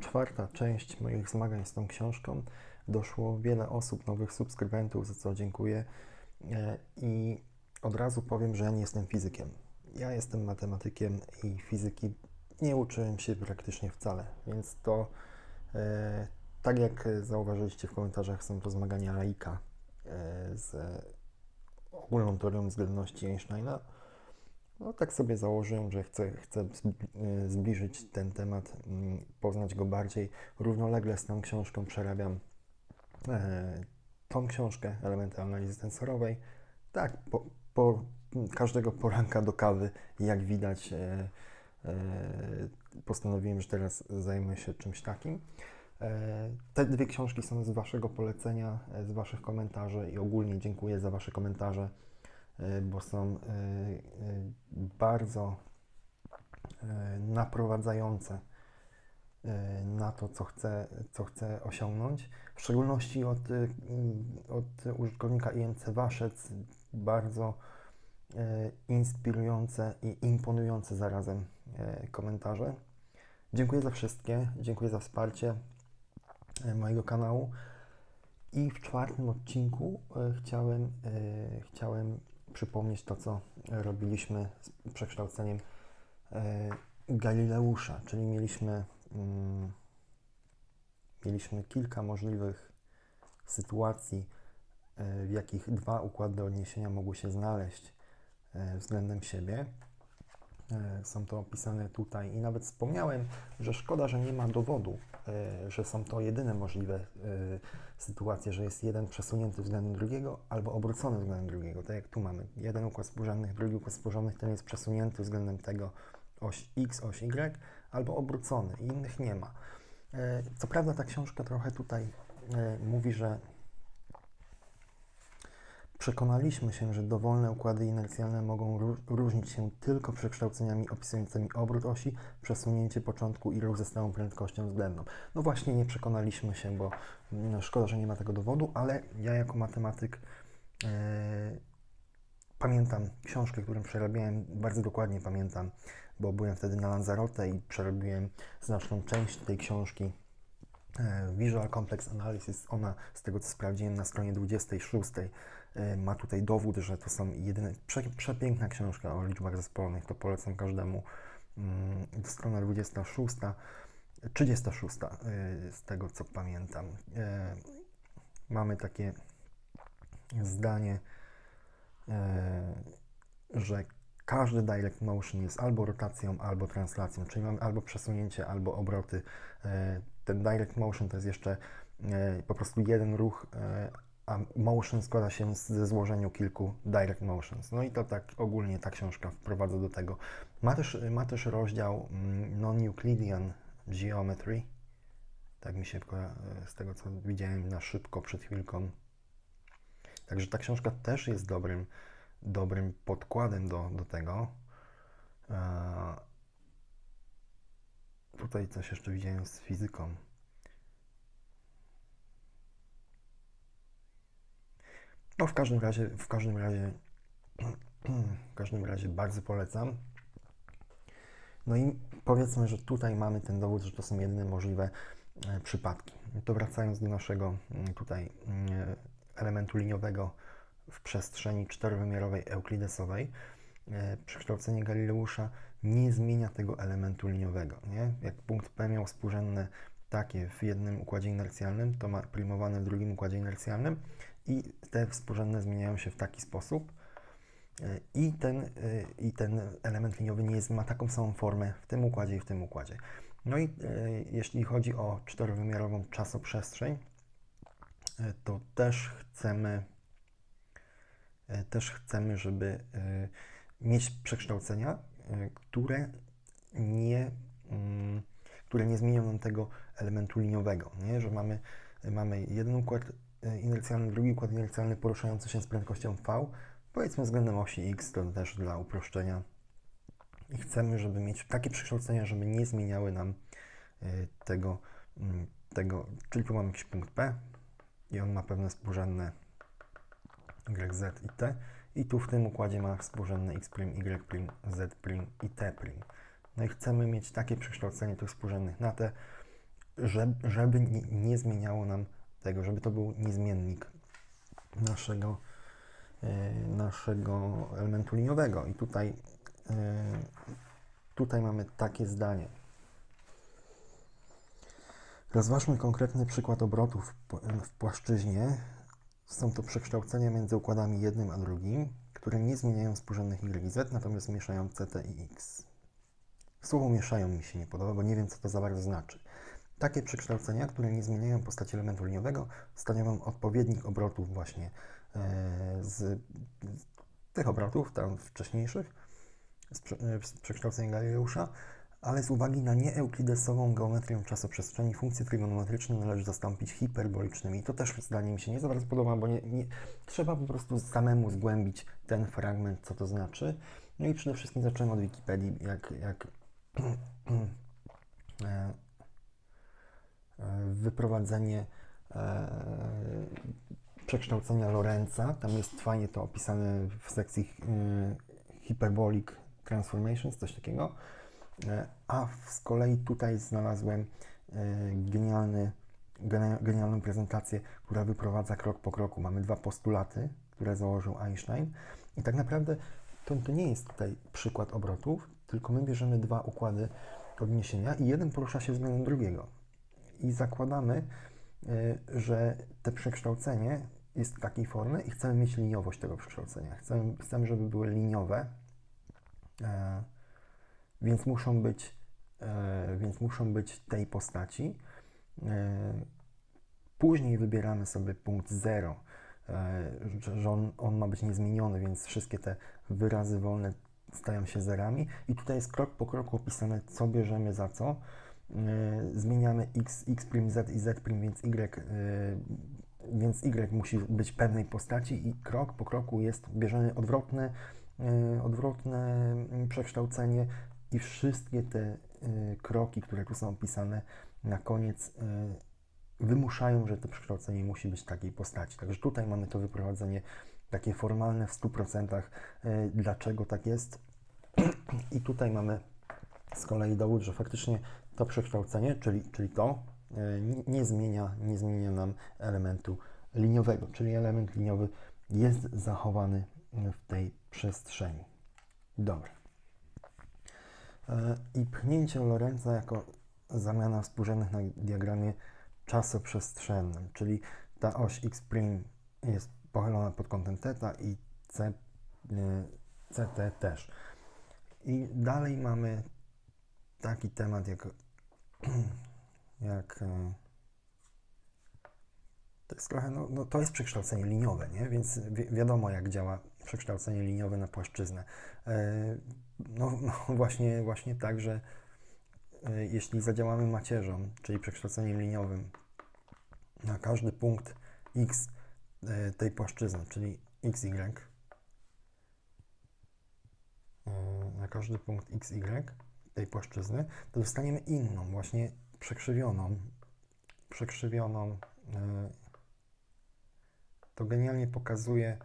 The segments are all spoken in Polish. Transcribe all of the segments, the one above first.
czwarta część moich zmagań z tą książką. Doszło wiele osób, nowych subskrybentów, za co dziękuję. E, I od razu powiem, że ja nie jestem fizykiem. Ja jestem matematykiem i fizyki nie uczyłem się praktycznie wcale, więc to e, tak jak zauważyliście w komentarzach, są to zmagania laika e, z ogólną teorią względności Einsteina. No tak sobie założyłem, że chcę, chcę y, zbliżyć ten temat, mm, poznać go bardziej. Równolegle z tą książką przerabiam e, tą książkę, elementy analizy tensorowej. Tak, po, po każdego poranka do kawy, jak widać, e, e, postanowiłem, że teraz zajmę się czymś takim. E, Te dwie książki są z Waszego polecenia, e, z Waszych komentarzy i ogólnie dziękuję za Wasze komentarze, e, bo są e, e, bardzo e, naprowadzające e, na to, co chcę, co chcę osiągnąć. W szczególności od, e, od użytkownika IMC Waszec bardzo e, inspirujące i imponujące zarazem e, komentarze. Dziękuję za wszystkie, dziękuję za wsparcie e, mojego kanału. I w czwartym odcinku e, chciałem, e, chciałem przypomnieć to, co robiliśmy z przekształceniem e, Galileusza, czyli mieliśmy, mm, mieliśmy kilka możliwych sytuacji, e, w jakich dwa układy odniesienia mogły się znaleźć e, względem siebie. E, Są to opisane tutaj i nawet wspomniałem, że szkoda, że nie ma dowodu, e, że są to jedyne możliwe e, sytuacje, że jest jeden przesunięty względem drugiego albo obrócony względem drugiego. Tak jak tu mamy jeden układ współrzędnych, drugi układ współrzędnych, ten jest przesunięty względem tego oś X, oś Y, albo obrócony innych nie ma. Co prawda ta książka trochę tutaj mówi, że Przekonaliśmy się, że dowolne układy inercjalne mogą ró- różnić się tylko przekształceniami opisującymi obrót osi, przesunięcie początku i ruch ze stałą prędkością względną. No właśnie nie przekonaliśmy się, bo no, szkoda, że nie ma tego dowodu, ale ja jako matematyk e, pamiętam książkę, którą przerabiałem, bardzo dokładnie pamiętam, bo byłem wtedy na Lanzarote i przerobiłem znaczną część tej książki e, Visual Complex Analysis, ona z tego co sprawdziłem na stronie 26 e, ma tutaj dowód, że to są jedyne, prze, przepiękna książka o liczbach zespołowych, to polecam każdemu. Strona 26, 36 e, z tego co pamiętam. E, Mamy takie zdanie, e, że każdy direct motion jest albo rotacją, albo translacją, czyli mamy albo przesunięcie, albo obroty. E, Ten direct motion to jest jeszcze e, po prostu jeden ruch, e, a motion składa się ze złożeniu kilku direct motions. No i to tak ogólnie ta książka wprowadza do tego. Ma też, ma też rozdział mm, non-Euclidean geometry. Tak mi się z tego, co widziałem na szybko przed chwilką. Także ta książka też jest dobrym, dobrym podkładem do, do tego. Eee, tutaj coś jeszcze widziałem z fizyką. No w każdym razie, w każdym razie, w każdym razie bardzo polecam. No i powiedzmy, że tutaj mamy ten dowód, że to są jedyne możliwe e, przypadki. To wracając do naszego mm, tutaj mm, elementu liniowego w przestrzeni czterowymiarowej euklidesowej, e, przekształcenie Galileusza nie zmienia tego elementu liniowego. Nie? Jak punkt P miał współrzędne takie w jednym układzie inercjalnym, to ma primowane w drugim układzie inercjalnym i te współrzędne zmieniają się w taki sposób, E, i ten, e, i ten element liniowy nie jest, ma taką samą formę w tym układzie i w tym układzie. No i e, jeśli chodzi o czterowymiarową czasoprzestrzeń, to też chcemy, też chcemy, żeby mieć przekształcenia, które nie, mm, które nie zmienią nam tego elementu liniowego, nie? że mamy, mamy jeden układ e, inercjalny, drugi układ inercjalny poruszający się z prędkością v, powiedzmy względem osi x, to też dla uproszczenia. I chcemy, żeby mieć takie przekształcenia, żeby nie zmieniały nam y, tego, mm, tego, czyli tu mamy jakiś punkt P i on ma pewne współrzędne y, z i t i tu w tym układzie ma współrzędne x', y', z' i t'. No i chcemy mieć takie przekształcenie tych współrzędnych na te żeby, nie, zmieniało nam tego, żeby to był niezmiennik naszego, e, naszego elementu liniowego. I tutaj, e, tutaj mamy takie zdanie. Rozważmy konkretny przykład obrotów w płaszczyźnie. Są to przekształcenia między układami jednym a drugim, które nie zmieniają współrzędnych y i z, natomiast mieszają ct i x. Słowo mieszają mi się nie podoba, bo nie wiem, co to za bardzo znaczy. Takie przekształcenia, które nie zmieniają postaci elementu liniowego, stanowią odpowiednik obrotów właśnie e, z, tych obrotów, tam wcześniejszych, z, e, z przekształcenia Galileusza, ale z uwagi na nieeuklidesową geometrię czasoprzestrzeni funkcje trygonometryczne należy zastąpić hiperbolicznymi. To też zdanie mi się nie za bardzo podoba, bo nie, nie, trzeba po prostu samemu zgłębić ten fragment, co to znaczy. No i przede wszystkim zacząłem od Wikipedii, jak, jak wyprowadzenie e, przekształcenia Lorenza. Tam jest fajnie to opisane w sekcji e, Hyperbolic Transformations, coś takiego. E, A z kolei tutaj znalazłem e, genialny, genia- genialną prezentację, która wyprowadza krok po kroku. Mamy dwa postulaty, które założył Einstein i tak naprawdę to, to nie jest tutaj przykład obrotów, tylko my bierzemy dwa układy odniesienia i jeden porusza się względem drugiego. I zakładamy, y, że te przekształcenie jest takiej formy i chcemy mieć liniowość tego przekształcenia. Chcemy, chcemy żeby były liniowe, e, więc muszą być, e, więc muszą być tej postaci. E, Później wybieramy sobie punkt 0, że, że on, on ma być niezmieniony, więc wszystkie te wyrazy wolne stają się zerami. I tutaj jest krok po kroku opisane, co bierzemy za co. Yy, zmieniamy x, x prim, z i z prim, więc y, więc y musi być pewnej postaci i krok po kroku jest bierzemy odwrotne, yy, odwrotne przekształcenie i wszystkie te kroki, które tu są opisane na koniec wymuszają, że to przekształcenie musi być takiej postaci. Także tutaj mamy to wyprowadzenie takie formalne w 100%. yy, Dlaczego tak jest? I tutaj mamy z kolei dowód, że faktycznie to przekształcenie, czyli, czyli to, yy, nie- zmienia, nie zmienia nam elementu liniowego, czyli element liniowy jest zachowany w tej przestrzeni. Dobra. Yy, I pchnięcie Lorenza jako zamiana współrzędnych na diagramie czasoprzestrzennym, czyli ta oś x' jest pochylona pod kątem θ i c, y, ct też. I dalej mamy taki temat jak, jak y, to jest trochę, no, no to jest przekształcenie liniowe, nie? Więc wi wiadomo jak działa przekształcenie liniowe na płaszczyznę. E, no, no właśnie, właśnie tak, że e, jeśli zadziałamy macierzą, czyli przekształceniem liniowym na każdy punkt x e, tej płaszczyzny, czyli xy, e, na każdy punkt xy tej płaszczyzny, to dostaniemy inną, właśnie przekrzywioną, przekrzywioną. e, To genialnie pokazuje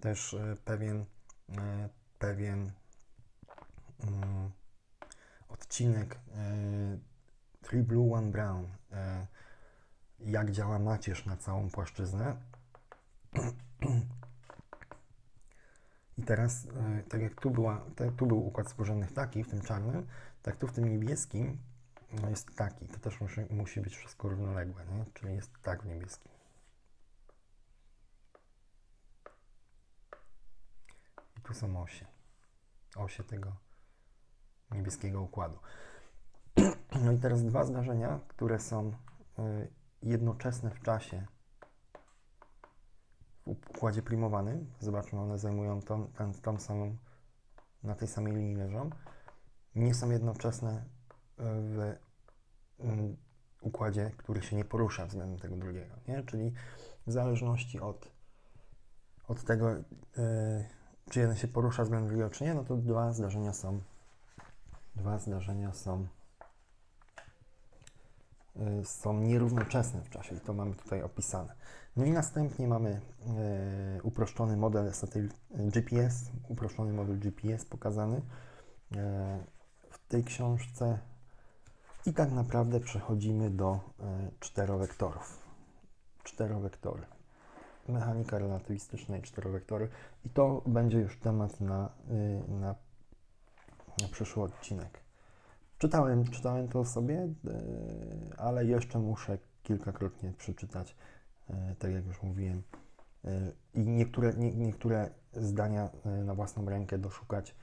też e, pewien, e, pewien mm, odcinek e, Three Blue, One Brown. e, Jak działa macierz na całą płaszczyznę. I teraz, e, tak jak tu, była, tu był układ współrzędnych taki w tym czarnym, tak tu w tym niebieskim no jest taki. To też musi, musi być wszystko równoległe, nie? czyli jest tak w niebieskim. I tu są osie. Osie tego niebieskiego układu. No i teraz dwa zdarzenia, które są y, jednoczesne w czasie w układzie primowanym. Zobaczmy, one zajmują tą, tą, tą samą, na tej samej linii leżą. Nie są jednoczesne w mm, układzie, który się nie porusza względem tego drugiego, nie? Czyli w zależności od, od tego, y, czy jeden się porusza względem drugiego, czy nie, no to dwa zdarzenia są dwa zdarzenia są są nierównoczesne w czasie i to mamy tutaj opisane. No i następnie mamy y, uproszczony model GPS, uproszczony model GPS pokazany. Y, w tej książce I tak naprawdę przechodzimy do czterowektorów. Czterowektory. Mechanika relatywistyczna i czterowektory. I to będzie już temat na, y, na, na przyszły odcinek. Czytałem, czytałem to sobie, y, ale jeszcze muszę kilkakrotnie przeczytać, y, tak jak już mówiłem. Y, I niektóre, nie, niektóre zdania na własną rękę doszukać,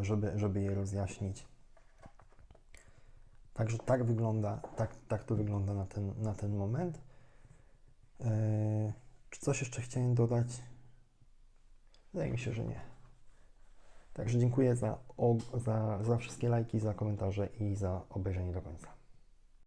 żeby, żeby je rozjaśnić. Także tak wygląda, tak, tak to wygląda na ten, na ten moment. Czy coś jeszcze chciałem dodać? Wydaje mi się, że nie. Także dziękuję za, za, za wszystkie lajki, za komentarze i za obejrzenie do końca.